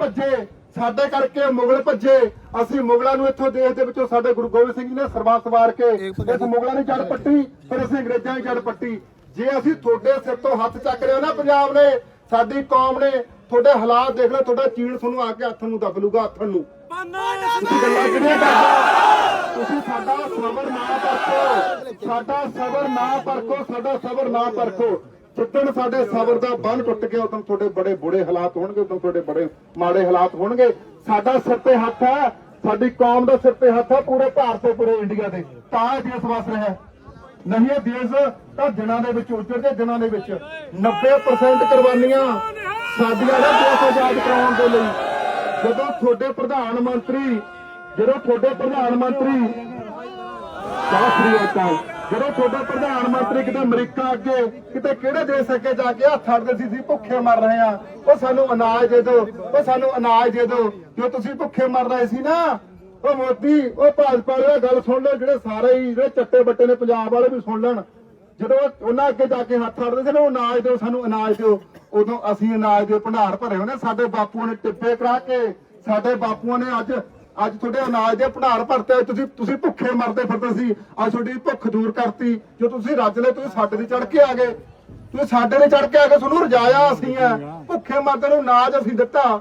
ਭੱਜੇ ਸਾਡੇ ਕਰਕੇ ਮੁਗਲ ਭੱਜੇ। ਅਸੀਂ ਮੁਗਲਾਂ ਨੂੰ ਇੱਥੋਂ ਦੇਸ਼ ਦੇ ਵਿੱਚੋਂ ਸਾਡੇ ਗੁਰੂ ਗੋਬਿੰਦ ਸਿੰਘ ਜੀ ਨੇ ਸਰਬੱਤ ਸਵਾਰ ਕੇ ਇਸ ਮੁਗਲਾਂ ਦੀ ਜੜ ਪੱਟੀ ਫਿਰ ਅਸੀਂ ਅੰਗਰੇਜ਼ਾਂ ਦੀ ਜੜ ਪੱਟੀ। ਜੇ ਅਸੀਂ ਤੁਹਾਡੇ ਸਿਰ ਤੋਂ ਹੱਥ ਚੱਕ ਲਿਆ ਨਾ ਪੰਜਾਬ ਨੇ ਸਾਡੀ ਕੌਮ ਨੇ ਤੁਹਾਡੇ ਹਾਲਾਤ ਦੇਖ ਲਓ ਤੁਹਾਡਾ ਚੀੜ ਤੁਹਾਨੂੰ ਆ ਕੇ ਹੱਥ ਨੂੰ ਦੱਬ ਲੂਗਾ ਹੱਥ ਨੂੰ। ਤੁਸੀਂ ਸਾਡਾ ਸਬਰ ਨਾ ਪਰਖੋ ਸਾਡਾ ਸਬਰ ਨਾ ਪਰਖੋ ਸਾਡਾ ਸਬਰ ਨਾ ਪਰਖੋ। ਜਿੱਦਣ ਸਾਡੇ ਸਬਰ ਦਾ ਬੰਨ ਟੁੱਟ ਗਿਆ, ਉਦੋਂ ਤੁਹਾਡੇ ਬੜੇ ਬੁਰੇ ਹਾਲਾਤ ਹੋਣਗੇ, ਉਦੋਂ ਤੁਹਾਡੇ ਬੜੇ ਮਾੜੇ ਹਾਲਾਤ ਹੋਣਗੇ। ਸਾਡਾ ਸਿਰ ਤੇ ਹੱਥ ਹੈ, ਸਾਡੀ ਕੌਮ ਦਾ ਸਿਰ ਤੇ ਹੱਥ ਹੈ, ਪੂਰੇ ਭਾਰਤ ਤੇ, ਪੂਰੇ ਇੰਡੀਆ ਦੇ ਤਾਂ ਇਹ ਦੇਸ਼ ਵਸ ਰਿਹਾ ਨਹੀਂ ਇਹ ਦੇਸ਼ ਤਾਂ ਦਿਨਾਂ ਦੇ ਵਿੱਚ ਉਜੜਦੇ ਦਿਨਾਂ ਦੇ ਵਿੱਚ। 90% ਕੁਰਬਾਨੀਆਂ ਸਾਡੀਆਂ ਨੇ ਦੇਸ਼ ਆਜ਼ਾਦ ਕਰਾਉਣ ਦੇ ਲਈ। ਜਦੋਂ ਤੁਹਾਡੇ ਪ੍ਰਧਾਨ ਮੰਤਰੀ, ਜਦੋਂ ਤੁਹਾਡੇ ਪ੍ਰਧਾਨ ਮੰਤਰੀ, ਸਤਿ ਸ੍ਰੀ ਜਦੋਂ ਤੁਹਾਡੇ ਪ੍ਰਧਾਨ ਮੰਤਰੀ ਕਿਤੇ ਅਮਰੀਕਾ ਅੱਗੇ, ਕਿਤੇ ਕਿਹੜੇ ਦੇਸ਼ ਅੱਗੇ ਜਾ ਕੇ ਹੱਥ ਅੜਦੇ ਸੀ ਸੀ ਭੁੱਖੇ ਮਰ ਰਹੇ ਆ ਉਹ ਸਾਨੂੰ ਅਨਾਜ ਦੇ ਦਿਓ, ਉਹ ਸਾਨੂੰ ਅਨਾਜ ਦੇ ਦਿਓ, ਜੋ ਤੁਸੀਂ ਭੁੱਖੇ ਮਰ ਰਹੇ ਸੀ ਨਾ, ਉਹ ਮੋਦੀ, ਉਹ ਭਾਜਪਾ ਵਾਲੇ ਗੱਲ ਸੁਣ ਲਓ, ਜਿਹੜੇ ਸਾਰੇ ਹੀ, ਜਿਹੜੇ ਚੱਟੇ ਬੱਟੇ ਨੇ ਪੰਜਾਬ ਵਾਲੇ ਵੀ ਸੁਣ ਲੈਣ, ਜਦੋਂ ਉਹਨਾਂ ਅੱਗੇ ਜਾ ਕੇ ਹੱਥ ਅੜਦੇ ਸੀ ਨਾ, ਉਹ ਅਨਾਜ ਦਿਓ, ਸਾਨੂੰ ਅਨਾਜ ਦਿਓ, ਉਦੋਂ ਅਸੀਂ ਅਨਾਜ ਦੇ ਭੰਡਾਰ ਭਰੇ ਹੋਣੇ ਸਾਡੇ ਬਾਪੂਆਂ ਨੇ ਟਿੱਪੇ ਕਰਾ ਕੇ, ਸਾਡੇ ਬਾਪੂਆਂ ਨੇ ਅੱਜ ਅੱਜ ਤੁਹਾਡੇ ਅਨਾਜ ਦੇ ਭੰਡਾਰ ਭਰਤੇ ਤੁਸੀਂ ਤੁਸੀਂ ਭੁੱਖੇ ਮਰਦੇ ਫਿਰਦੇ ਸੀ। ਅੱਜ ਤੁਹਾਡੀ ਭੁੱਖ ਦੂਰ ਕਰਤੀ। ਜੋ ਤੁਸੀਂ ਰੱਜ ਲੈ ਤੁਸੀਂ ਸਾਡੇ ਤੇ ਚੜ ਕੇ ਆ ਗਏ। ਤੁਸੀਂ ਸਾਡੇ ਤੇ ਚੜ ਕੇ ਆ ਕੇ ਤੁਹਾਨੂੰ ਰਜਾਇਆ ਅਸੀਂ ਆ। ਭੁੱਖੇ ਮਰਦੇ ਨੂੰ ਅਨਾਜ ਅਸੀਂ ਦਿੱਤਾ।